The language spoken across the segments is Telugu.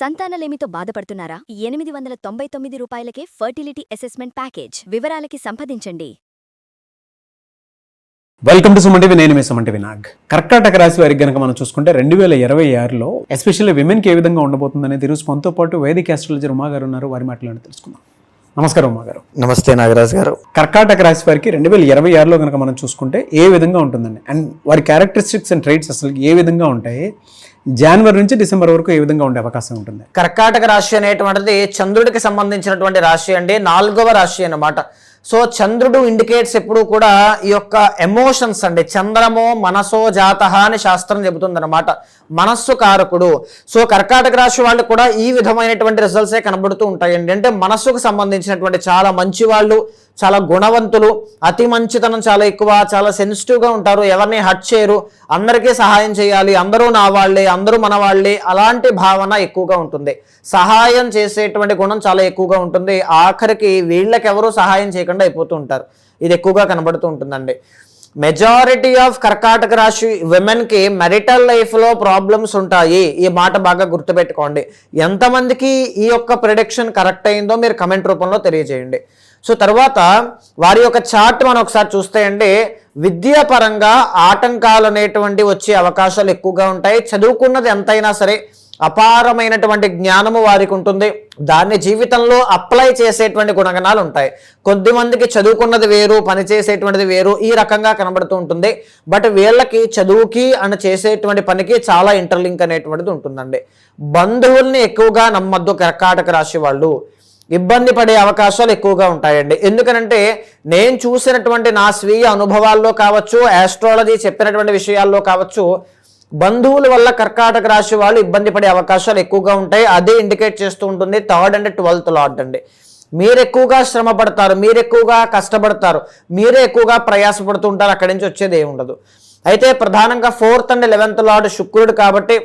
సంతానలేమితో బాధపడుతున్నారా? ఎనిమిది వందల తొంభై తొమ్మిది రూపాయలకే ఫర్టిలిటీ అసెస్మెంట్ ప్యాకేజ్ వివరాలకి సంప్రదించండి. వెల్కమ్ టు సుమంటివి నేను మీ సుమంటి వినాగ్ కర్కాటక రాశి వారికి గనక మనం చూసుకుంటే రెండు వేల ఇరవై ఆరులో ఎస్పెషల్లీ విమెన్కి ఏ విధంగా ఉండబోతుందనేది ఈరోజు మనతో పాటు వేదిక ఆస్ట్రాలజర్ ఉమా గారు ఉన్నారు. వారి మాటలను తెలుసుకుందాం. నమస్కారం ఉమా గారు. నమస్తే నాగరాజ్ గారు. కర్కాటక రాశి వారికి రెండు వేల ఇరవై ఆరులో కనుక మనం చూసుకుంటే ఏ విధంగా ఉంటుందండి? అండ్ వారి క్యారెక్టరిస్టిక్స్ అండ్ ట్రైట్స్ అసలు ఏ విధంగా ఉంటాయి? జనవరి నుంచి డిసెంబర్ వరకు ఏ విధంగా ఉండే అవకాశం ఉంటుంది? కర్కాటక రాశి అనేటువంటిది చంద్రుడికి సంబంధించినటువంటి రాశి అండి. నాలుగవ రాశి అనమాట సో చంద్రుడు ఇండికేట్స్ ఎప్పుడు కూడా ఈ యొక్క ఎమోషన్స్ అండి. చంద్రమో మనసో జాత అని శాస్త్రం చెబుతుంది అనమాట మనస్సు కారకుడు. సో కర్కాటక రాశి వాళ్ళు కూడా ఈ విధమైనటువంటి రిజల్ట్సే కనబడుతూ ఉంటాయండి. అంటే మనస్సుకు సంబంధించినటువంటి చాలా మంచి వాళ్ళు చాలా గుణవంతులు అతి మంచితనం చాలా ఎక్కువ చాలా సెన్సిటివ్గా ఉంటారు ఎవరిని హట్ చేయరు అందరికీ సహాయం చేయాలి అందరూ నా వాళ్ళే అందరూ మన వాళ్ళే అలాంటి భావన ఎక్కువగా ఉంటుంది. సహాయం చేసేటువంటి గుణం చాలా ఎక్కువగా ఉంటుంది. ఆఖరికి వీళ్ళకెవరూ సహాయం చేయకుండా అయిపోతూ ఉంటారు. ఇది ఎక్కువగా కనబడుతూ ఉంటుందండి. మెజారిటీ ఆఫ్ కర్కాటక రాశి విమెన్కి మెరిటల్ లైఫ్లో ప్రాబ్లమ్స్ ఉంటాయి. ఈ మాట బాగా గుర్తుపెట్టుకోండి. ఎంతమందికి ఈ యొక్క ప్రిడిక్షన్ కరెక్ట్ అయిందో మీరు కమెంట్ రూపంలో తెలియజేయండి. సో తర్వాత వారి యొక్క చార్ట్ మనం ఒకసారి చూస్తే అండి. విద్యాపరంగా ఆటంకాలు అనేటువంటి వచ్చే అవకాశాలు ఎక్కువగా ఉంటాయి. చదువుకున్నది ఎంతైనా సరే అపారమైనటువంటి జ్ఞానము వారికి ఉంటుంది. దాన్ని జీవితంలో అప్లై చేసేటువంటి గుణగణాలు ఉంటాయి. కొద్దిమందికి చదువుకున్నది వేరు పని చేసేటువంటిది వేరు ఈ రకంగా కనబడుతూ ఉంటుంది. బట్ వీళ్ళకి చదువుకి అని చేసేటువంటి పనికి చాలా ఇంటర్లింక్ అనేటువంటిది ఉంటుందండి. బంధువుల్ని ఎక్కువగా నమ్మద్దు కర్కాటక రాశి వాళ్ళు. ఇబ్బంది పడే అవకాశాలు ఎక్కువగా ఉంటాయండి. ఎందుకనంటే నేను చూసినటువంటి నా స్వీయ అనుభవాల్లో కావచ్చు ఆస్ట్రాలజీ చెప్పినటువంటి విషయాల్లో కావచ్చు బంధువుల వల్ల కర్కాటక రాశి వాళ్ళు ఇబ్బంది పడే అవకాశాలు ఎక్కువగా ఉంటాయి. అదే ఇండికేట్ చేస్తూ ఉంటుంది. థర్డ్ అండ్ ట్వెల్త్ లార్డ్ అండి. మీరు ఎక్కువగా శ్రమ పడతారు. మీరు ఎక్కువగా కష్టపడతారు. మీరే ఎక్కువగా ప్రయాసపడుతూ ఉంటారు. అక్కడి నుంచి వచ్చేది ఏమి ఉండదు. అయితే ప్రధానంగా ఫోర్త్ అండ్ లెవెన్త్ లార్డ్ శుక్రుడు కాబట్టి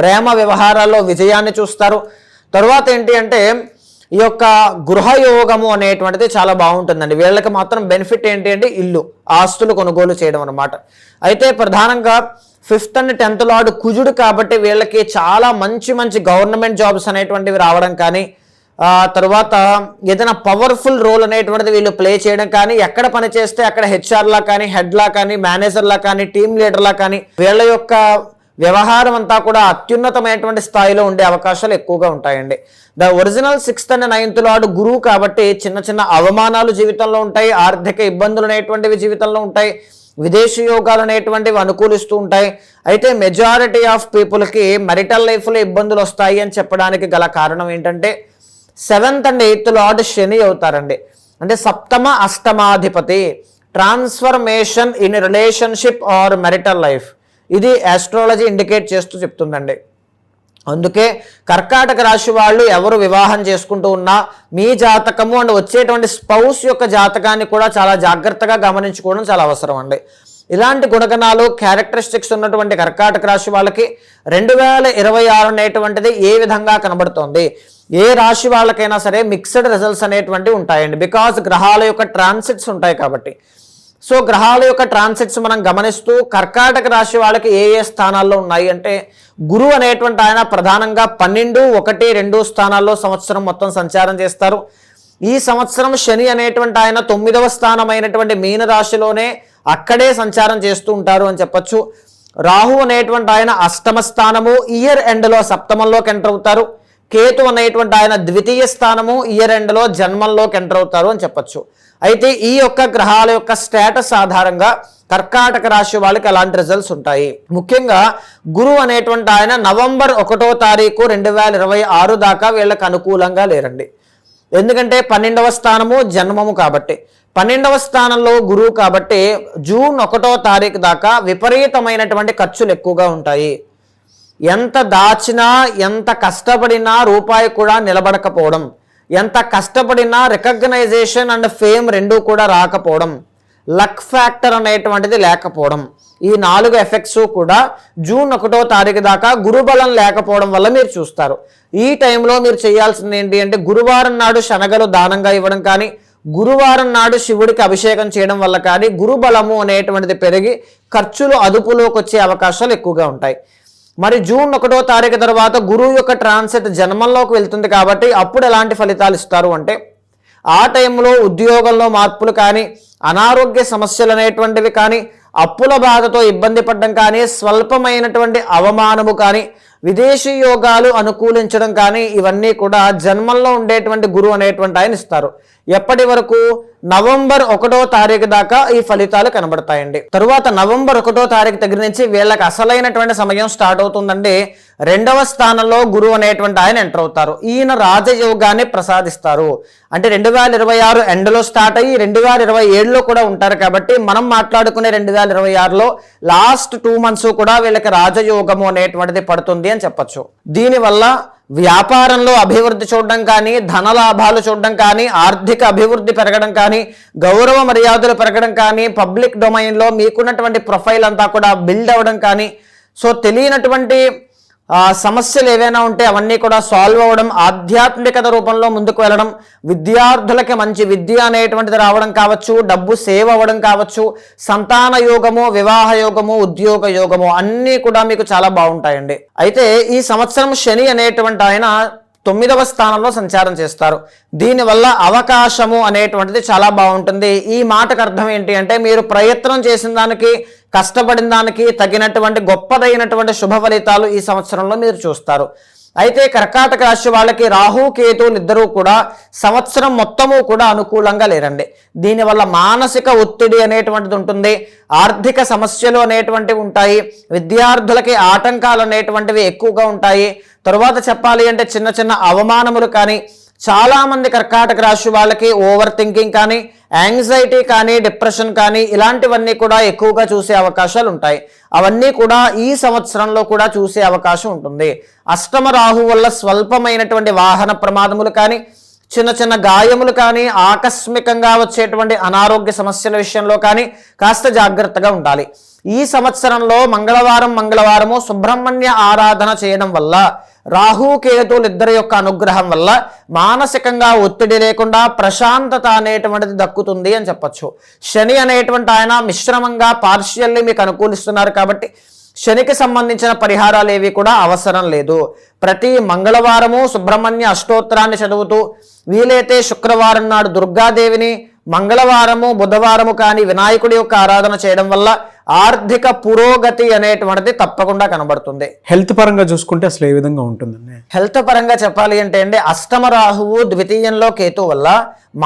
ప్రేమ వ్యవహారాల్లో విజయాన్ని చూస్తారు. తర్వాత ఏంటి అంటే ఈ యొక్క గృహయోగము అనేటువంటిది చాలా బాగుంటుందండి. వీళ్ళకి మాత్రం బెనిఫిట్ ఏంటి అంటే ఇల్లు ఆస్తులు కొనుగోలు చేయడం అనమాట అయితే ప్రధానంగా ఫిఫ్త్ అండ్ టెన్త్ లార్డ్ కుజుడు కాబట్టి వీళ్ళకి చాలా మంచి మంచి గవర్నమెంట్ జాబ్స్ అనేటువంటివి రావడం కానీ తర్వాత ఏదైనా పవర్ఫుల్ రోల్ అనేటువంటిది వీళ్ళు ప్లే చేయడం కానీ ఎక్కడ పని చేస్తే అక్కడ హెచ్ఆర్లా కానీ హెడ్లా కానీ మేనేజర్లా కానీ టీమ్ లీడర్లా కానీ వీళ్ళ యొక్క వ్యవహారం అంతా కూడా అత్యున్నతమైనటువంటి స్థాయిలో ఉండే అవకాశాలు ఎక్కువగా ఉంటాయండి. The original sixth and ninth lord గురువు కాబట్టి చిన్న చిన్న అవమానాలు జీవితంలో ఉంటాయి ఆర్థిక ఇబ్బందులు అనేటువంటివి జీవితంలో ఉంటాయి విదేశీ యోగాలు అనేటువంటివి అనుకూలిస్తూ ఉంటాయి. అయితే మెజారిటీ ఆఫ్ పీపుల్కి మెరిటల్ లైఫ్లో ఇబ్బందులు వస్తాయి అని చెప్పడానికి గల కారణం ఏంటంటే seventh and eighth lord Shani అవుతారండి. అంటే సప్తమ అష్టమాధిపతి transformation in relationship or marital life ఇది ఆస్ట్రాలజీ ఇండికేట్ చేస్తూ చెప్తుందండి. అందుకే కర్కాటక రాశి వాళ్ళు ఎవరు వివాహం చేసుకుంటూ ఉన్నా మీ జాతకము అండ్ వచ్చేటువంటి స్పౌస్ యొక్క జాతకాన్ని కూడా చాలా జాగ్రత్తగా గమనించుకోవడం చాలా అవసరం అండి. ఇలాంటి గుణగణాలు క్యారెక్టరిస్టిక్స్ ఉన్నటువంటి కర్కాటక రాశి వాళ్ళకి రెండు వేల ఇరవై ఆరు అనేటువంటిది ఏ విధంగా కనబడుతోంది? ఏ రాశి వాళ్ళకైనా సరే మిక్స్డ్ రిజల్ట్స్ అనేటువంటివి ఉంటాయండి. బికాజ్ గ్రహాల యొక్క ట్రాన్సిట్స్ ఉంటాయి కాబట్టి. సో గ్రహాల యొక్క ట్రాన్సిట్స్ మనం గమనిస్తూ కర్కాటక రాశి వాళ్ళకి ఏ ఏ స్థానాల్లో ఉన్నాయి అంటే గురువు అనేటువంటి ఆయన ప్రధానంగా పన్నెండు ఒకటి రెండు స్థానాల్లో సంవత్సరం మొత్తం సంచారం చేస్తారు. ఈ సంవత్సరం శని అనేటువంటి ఆయన తొమ్మిదవ స్థానమైనటువంటి మీనరాశిలోనే మీన రాశిలోనే అక్కడే సంచారం చేస్తూ ఉంటారు అని చెప్పచ్చు. రాహు అనేటువంటి ఆయన అష్టమ స్థానము ఇయర్ ఎండ్లో సప్తమంలోకి ఎంటర్ అవుతారు. కేతు అనేటువంటి ఆయన ద్వితీయ స్థానము ఇయర్ ఎండ్లో జన్మంలోకి ఎంటర్ అవుతారు అని చెప్పొచ్చు. అయితే ఈ యొక్క గ్రహాల యొక్క స్టేటస్ ఆధారంగా కర్కాటక రాశి వాళ్ళకి అలాంటి రిజల్ట్స్ ఉంటాయి. ముఖ్యంగా గురువు అనేటువంటి ఆయన నవంబర్ ఒకటో తారీఖు రెండు వేల ఇరవై ఆరు దాకా వీళ్ళకి అనుకూలంగా లేరండి. ఎందుకంటే పన్నెండవ స్థానము జన్మము కాబట్టి. పన్నెండవ స్థానంలో గురువు కాబట్టి జూన్ ఒకటో తారీఖు దాకా విపరీతమైనటువంటి ఖర్చులు ఎక్కువగా ఉంటాయి. ఎంత దాచినా ఎంత కష్టపడినా రూపాయి కూడా నిలబడకపోవడం ఎంత కష్టపడినా రికగ్నైజేషన్ అండ్ ఫేమ్ రెండూ కూడా రాకపోవడం లక్ ఫ్యాక్టర్ అనేటువంటిది లేకపోవడం. ఈ నాలుగు ఎఫెక్ట్స్ కూడా జూన్ ఒకటో తారీఖు దాకా గురుబలం లేకపోవడం వల్ల మీరు చూస్తారు. ఈ టైంలో మీరు చేయాల్సింది ఏంటి అంటే గురువారం నాడు శనగలు దానంగా ఇవ్వడం కానీ గురువారం నాడు శివుడికి అభిషేకం చేయడం వల్ల కానీ గురుబలము అనేటువంటిది పెరిగి ఖర్చులు అదుపులోకి వచ్చే అవకాశాలు ఎక్కువగా ఉంటాయి. మరి జూన్ ఒకటో తారీఖు తర్వాత గురువు యొక్క ట్రాన్సిట్ జన్మంలోకి వెళ్తుంది కాబట్టి అప్పుడు ఎలాంటి ఫలితాలు ఇస్తారు అంటే ఆ టైంలో ఉద్యోగంలో మార్పులు కానీ అనారోగ్య సమస్యలు అనేటువంటివి కానీ అప్పుల బాధతో ఇబ్బంది పడడం కానీ స్వల్పమైనటువంటి అవమానము కానీ విదేశీ యోగాలు అనుకూలించడం కానీ ఇవన్నీ కూడా జన్మంలో ఉండేటువంటి గురువు అనేటువంటి ఆయన ఇస్తారు. ఎప్పటి వరకు? నవంబర్ ఒకటో తారీఖు దాకా ఈ ఫలితాలు కనబడతాయండి. తరువాత నవంబర్ ఒకటో తారీఖు దగ్గర నుంచి వీళ్ళకి అసలైనటువంటి సమయం స్టార్ట్ అవుతుందండి. రెండవ స్థానంలో గురువు అనేటువంటి ఆయన ఎంటర్ అవుతారు. ఈయన రాజయోగాన్ని ప్రసాదిస్తారు. అంటే రెండు వేల ఇరవై ఆరు ఎండలో స్టార్ట్ అయ్యి రెండు వేల ఇరవై ఏడులో కూడా ఉంటారు కాబట్టి మనం మాట్లాడుకునే రెండు వేల ఇరవై ఆరులో లాస్ట్ టూ మంత్స్ కూడా వీళ్ళకి రాజయోగము అనేటువంటిది పడుతుంది. అని చెప్పొచ్చు. దీనివల్ల వ్యాపారంలో అభివృద్ధి చూడడం కానీ ధన లాభాలు చూడడం కానీ ఆర్థిక అభివృద్ధి పెరగడం కానీ గౌరవ మర్యాదలు పెరగడం కానీ పబ్లిక్ డొమైన్లో మీకున్నటువంటి ప్రొఫైల్ అంతా కూడా బిల్డ్ అవ్వడం కానీ సో తెలియనటువంటి సమస్యలు ఏవైనా ఉంటే అవన్నీ కూడా సాల్వ్ అవ్వడం ఆధ్యాత్మికత రూపంలో ముందుకు వెళ్ళడం విద్యార్థులకి మంచి విద్య అనేటువంటిది రావడం కావచ్చు డబ్బు సేవ్ అవ్వడం కావచ్చు సంతాన యోగము వివాహ యోగము ఉద్యోగ యోగము అన్నీ కూడా మీకు చాలా బాగుంటాయండి. అయితే ఈ సంవత్సరం శని అనేటువంటి ఆయన తొమ్మిదవ స్థానంలో సంచారం చేస్తారు. దీనివల్ల అవకాశము అనేటువంటిది చాలా బాగుంటుంది. ఈ మాటకు అర్థం ఏంటి అంటే మీరు ప్రయత్నం చేసిన దానికి కష్టపడిన దానికి తగినటువంటి గొప్పదైనటువంటి శుభ ఫలితాలు ఈ సంవత్సరంలో మీరు చూస్తారు. అయితే కర్కాటక రాశి వాళ్ళకి రాహు కేతువులు ఇద్దరూ కూడా సంవత్సరం మొత్తము కూడా అనుకూలంగా లేరండి. దీనివల్ల మానసిక ఒత్తిడి అనేటువంటిది ఉంటుంది ఆర్థిక సమస్యలు అనేటువంటివి ఉంటాయి విద్యార్థులకి ఆటంకాలు అనేటువంటివి ఎక్కువగా ఉంటాయి. తరువాత చెప్పాలి అంటే చిన్న చిన్న అవమానములు కానీ చాలామంది కర్కాటక రాశి వాళ్ళకి ఓవర్ థింకింగ్ కానీ యాంగ్జైటీ కానీ డిప్రెషన్ కానీ ఇలాంటివన్నీ కూడా ఎక్కువగా చూసే అవకాశాలు ఉంటాయి. అవన్నీ కూడా ఈ సంవత్సరంలో కూడా చూసే అవకాశం ఉంటుంది. అష్టమ రాహు వల్ల స్వల్పమైనటువంటి వాహన ప్రమాదములు కానీ చిన్న చిన్న గాయములు కానీ ఆకస్మికంగా వచ్చేటువంటి అనారోగ్య సమస్యల విషయంలో కానీ కాస్త జాగ్రత్తగా ఉండాలి. ఈ సంవత్సరంలో మంగళవారం మంగళవారము సుబ్రహ్మణ్య ఆరాధన చేయడం వల్ల రాహు కేతువులు ఇద్దరి యొక్క అనుగ్రహం వల్ల మానసికంగా ఒత్తిడి లేకుండా ప్రశాంతత అనేటువంటిది దక్కుతుంది అని చెప్పొచ్చు. శని అనేటువంటి ఆయన మిశ్రమంగా పార్షియల్లీ మీకు అనుకూలిస్తున్నారు కాబట్టి శనికి సంబంధించిన పరిహారాలు ఏవి కూడా అవసరం లేదు. ప్రతి మంగళవారము సుబ్రహ్మణ్య అష్టోత్తరాన్ని చదువుతూ వీలైతే శుక్రవారం నాడు దుర్గాదేవిని మంగళవారము బుధవారము కానీ వినాయకుడి యొక్క ఆరాధన చేయడం వల్ల ఆర్థిక పురోగతి అనేటువంటిది తప్పకుండా కనబడుతుంది. హెల్త్ పరంగా చూసుకుంటే అసలు ఏ విధంగా ఉంటుందండి? హెల్త్ పరంగా చెప్పాలి అంటే అండి అష్టమ రాహువు ద్వితీయంలో కేతు వల్ల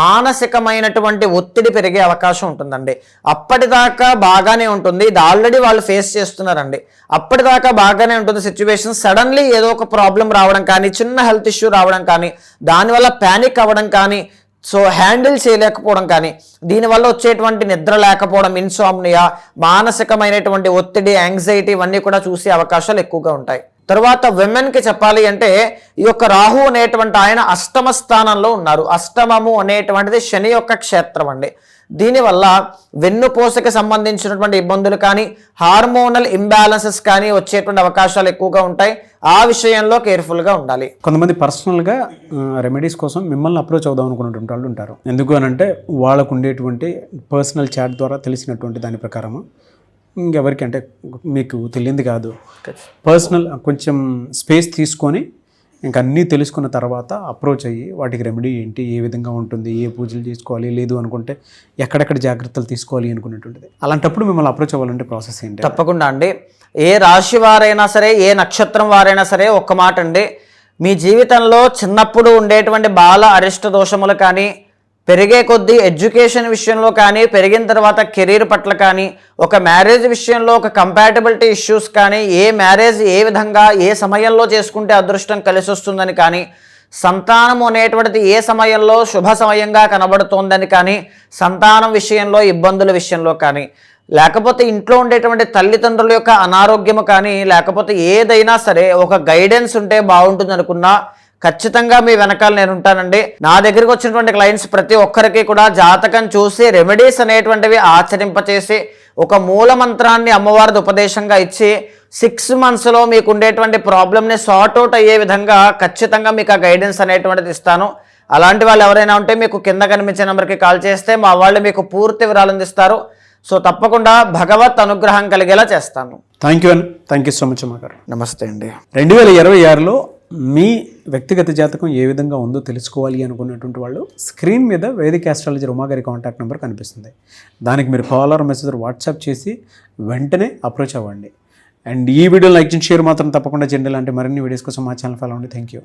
మానసికమైనటువంటి ఒత్తిడి పెరిగే అవకాశం ఉంటుందండి. అప్పటిదాకా బాగానే ఉంటుంది ఇది ఆల్రెడీ వాళ్ళు ఫేస్ చేస్తున్నారండి. అప్పటిదాకా బాగానే ఉంటుంది సిచ్యువేషన్ సడన్లీ ఏదో ఒక ప్రాబ్లం రావడం కానీ చిన్న హెల్త్ ఇష్యూ రావడం కానీ దానివల్ల ప్యానిక్ అవ్వడం కానీ సో హ్యాండిల్ చేయలేకపోవడం కానీ దీనివల్ల వచ్చేటువంటి నిద్ర లేకపోవడం ఇన్సోమ్నియా మానసికమైనటువంటి ఒత్తిడి యాంగ్జైటీ ఇవన్నీ కూడా చూసే అవకాశాలు ఎక్కువగా ఉంటాయి. తర్వాత విమెన్కి చెప్పాలి అంటే ఈ యొక్క రాహు అనేటువంటి ఆయన అష్టమ స్థానంలో ఉన్నారు. అష్టమము అనేటువంటిది శని యొక్క క్షేత్రం అండి. దీనివల్ల వెన్నుపూసకి సంబంధించినటువంటి ఇబ్బందులు కానీ హార్మోనల్ ఇంబ్యాలెన్సెస్ కానీ వచ్చేటువంటి అవకాశాలు ఎక్కువగా ఉంటాయి. ఆ విషయంలో కేర్ఫుల్గా ఉండాలి. కొంతమంది పర్సనల్గా రెమెడీస్ కోసం మిమ్మల్ని అప్రోచ్ అవుదాం అనుకున్నటువంటి వాళ్ళు ఉంటారు. ఎందుకు అని అంటే వాళ్ళకు ఉండేటువంటి పర్సనల్ చాట్ ద్వారా తెలిసినటువంటి దాని ప్రకారము. ఇంకెవరికి అంటే మీకు తెలియంది కాదు. పర్సనల్ కొంచెం స్పేస్ తీసుకొని ఇంకా అన్నీ తెలుసుకున్న తర్వాత అప్రోచ్ అయ్యి వాటికి రెమెడీ ఏంటి ఏ విధంగా ఉంటుంది ఏ పూజలు చేసుకోవాలి లేదు అనుకుంటే ఎక్కడెక్కడ జాగ్రత్తలు తీసుకోవాలి అనుకునేటువంటిది అలాంటప్పుడు మిమ్మల్ని అప్రోచ్ అవ్వాలంటే ప్రాసెస్ ఏంటి? తప్పకుండా అండి. ఏ రాశి వారైనా సరే ఏ నక్షత్రం వారైనా సరే ఒక్క మాట అండి. మీ జీవితంలో చిన్నప్పుడు ఉండేటువంటి బాల అరిష్ట దోషములు కానీ పెరిగే కొద్దీ ఎడ్యుకేషన్ విషయంలో కానీ పెరిగిన తర్వాత కెరీర్ పట్ల కానీ ఒక మ్యారేజ్ విషయంలో ఒక కంపాటబిలిటీ ఇష్యూస్ కానీ ఏ మ్యారేజ్ ఏ విధంగా ఏ సమయంలో చేసుకుంటే అదృష్టం కలిసి వస్తుందని కానీ సంతానం అనేటువంటిది ఏ సమయంలో శుభ సమయంగా కనబడుతోందని కానీ సంతానం విషయంలో ఇబ్బందుల విషయంలో కానీ లేకపోతే ఇంట్లో ఉండేటువంటి తల్లిదండ్రుల యొక్క అనారోగ్యము కానీ లేకపోతే ఏదైనా సరే ఒక గైడెన్స్ ఉంటే బాగుంటుంది అనుకున్నా ఖచ్చితంగా మీ వెనకాల నేను ఉంటానండి. నా దగ్గరికి వచ్చినటువంటి క్లయింట్స్ ప్రతి ఒక్కరికి కూడా జాతకం చూసి రెమెడీస్ అనేటువంటివి ఆచరింపచేసి ఒక మూల మంత్రాన్ని అమ్మవారిది ఉపదేశంగా ఇచ్చి సిక్స్ మంత్స్లో మీకు ఉండేటువంటి ప్రాబ్లమ్ని సార్ట్ అవుట్ అయ్యే విధంగా ఖచ్చితంగా మీకు ఆ గైడెన్స్ అనేటువంటిది ఇస్తాను. అలాంటి వాళ్ళు ఎవరైనా ఉంటే మీకు కింద కనిపించే నెంబర్కి కాల్ చేస్తే మా వాళ్ళు మీకు పూర్తి వివరాలు అందిస్తారు. సో తప్పకుండా భగవత్ అనుగ్రహం కలిగేలా చేస్తాను. థ్యాంక్ యూ అండి thank you so much Uma గారు నమస్తే అండి. రెండు వేల ఇరవై ఆరులో మీ వ్యక్తిగత జాతకం ఏ విధంగా ఉందో తెలుసుకోవాలి అనుకున్నటువంటి వాళ్ళు స్క్రీన్ మీద వేదిక ఆస్ట్రాలజీ ఉమా గారి కాంటాక్ట్ నెంబర్ కనిపిస్తుంది. దానికి మీరు కాల్ ఆర్ మెసేజ్ వాట్సాప్ చేసి వెంటనే అప్రోచ్ అవ్వండి. అండ్ ఈ వీడియో లైక్ చేసి షేర్ మాత్రం తప్పకుండా చేయండి. లాంటి మరిన్ని వీడియోస్ కోసం మా ఛానల్ ఫాలో అవ్వండి. Thank you